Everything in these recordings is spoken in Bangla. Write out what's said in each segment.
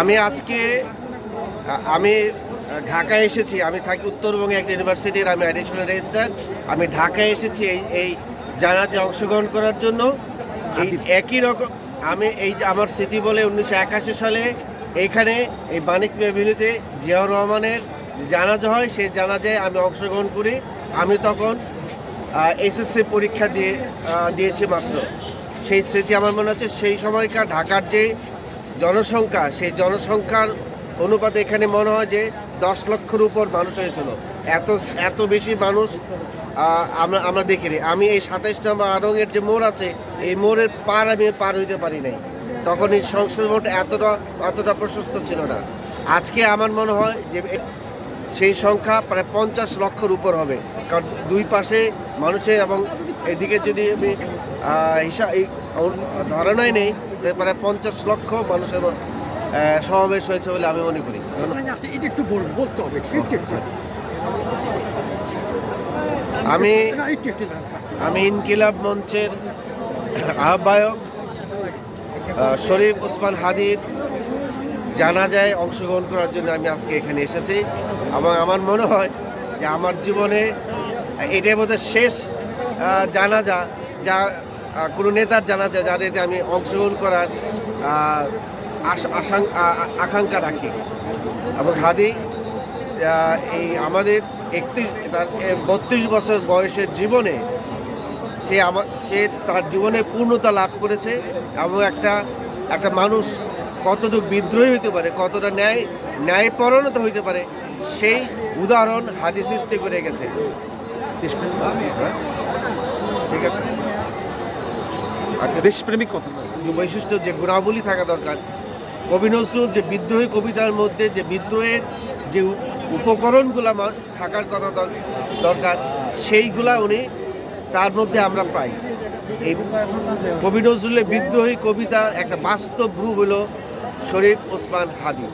আমি আজকে আমি ঢাকায় এসেছি। আমি থাকি উত্তরবঙ্গে একটা ইউনিভার্সিটির আমি অ্যাডিশনাল রেজিস্টার আমি ঢাকায় এসেছি এই এই জানাজে অংশগ্রহণ করার জন্য এই একই রকম আমি এই যে আমার স্মৃতি বলে উনিশশো একাশি সালে এইখানে এই বাণিক এভিনিউতে জিয়াউর রহমানের যে জানাজা হয় সেই জানাজায় আমি অংশগ্রহণ করি। আমি তখন এসএসসি পরীক্ষা দিয়ে দিয়েছি মাত্র। সেই স্মৃতি আমার মনে হচ্ছে সেই সময়কার ঢাকার যে জনসংখ্যা, সেই জনসংখ্যার অনুপাতে এখানে মনে হয় যে দশ লক্ষের উপর মানুষ হয়েছিল। এত এত বেশি মানুষ আমরা আমরা দেখিনি। আমি এই সাতাইশ নম্বর আরঙের যে মোড় আছে, এই মোড়ের পার আমি পার হইতে পারি নাই। তখন এই সংসদ ভোট এতটা, অতটা প্রশস্ত ছিল না। আজকে আমার মনে হয় যে সেই সংখ্যা প্রায় পঞ্চাশ লক্ষর উপর হবে। কারণ দুই পাশে মানুষের এবং এদিকে যদি আমি হিসাব এই ধারণাই নেই প্রায় পঞ্চাশ লক্ষ মানুষের সমাবেশ হয়েছে বলে আমি মনে করি। ধন্যবাদ। এটা একটু বলতে হবে আমি আমি ইনকিলাব মঞ্চের আহ্বায়ক আহ, শরীফ ওসমান হাদির জানাজায় অংশগ্রহণ করার জন্য আমি আজকে এখানে এসেছি। এবং আমার মনে হয় যে আমার জীবনে এটাই বোধহয় শেষ জানাজা, যা কোনো নেতার জানাজা যার এতে আমি অংশগ্রহণ করার আকাঙ্ক্ষা রাখি এবং হাদি এই আমাদের একত্রিশ, তার বত্রিশ বছর বয়সের জীবনে সে আমার সে তার জীবনে পূর্ণতা লাভ করেছে এবং একটা একটা মানুষ কতটুকু বিদ্রোহী হতে পারে, কতটা ন্যায় ন্যায় পরণত হইতে পারে, সেই উদাহরণ হাদি সৃষ্টি করে গেছে হ্যাঁ? ঠিক আছে। দেশপ্রেমিক কথা যে বৈশিষ্ট্য যে গুণাবলী থাকা দরকার। কবি নজরুল যে বিদ্রোহী কবিতার মধ্যে যে বিদ্রোহের যে উপকরণগুলো মা- থাকার কথা দরকার সেইগুলা উনি তার মধ্যে আমরা পাই। এই কবি নজরুলের বিদ্রোহী কবিতার একটা বাস্তব রূপ হলো শরীফ ওসমান হাদি।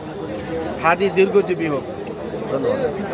হাদি দীর্ঘজীবী হোক। ধন্যবাদ।